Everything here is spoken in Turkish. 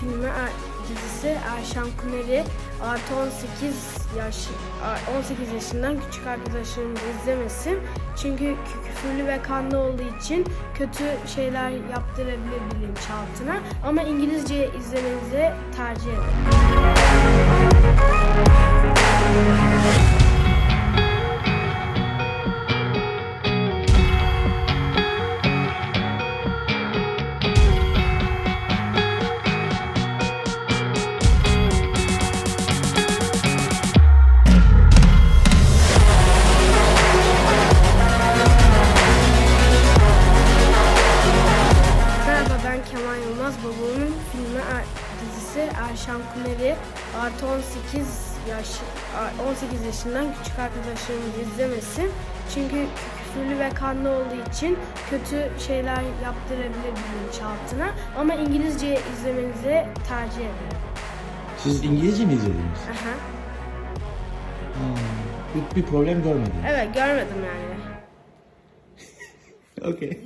Filmi dizisi Erşan Kuneri artı 18 yaş a- 18 yaşından küçük arkadaşlarım da izlemesin. Çünkü kü- küfürlü ve kanlı olduğu için kötü şeyler yaptırabilir bilinçaltına. Ama İngilizce izlemenizi tercih ederim. Babamın filmi dizisi Erşan Kuneri artı 18 yaş a- 18 yaşından küçük arkadaşlarım da izlemesin. Çünkü kü- küfürlü ve kanlı olduğu için kötü şeyler yaptırabilir bilinçaltına. Ama İngilizce izlemenizi tercih ederim. Siz İngilizce mi izlediniz? Aha. Hmm, Bir, bir problem görmediniz. Evet görmedim yani. Okey.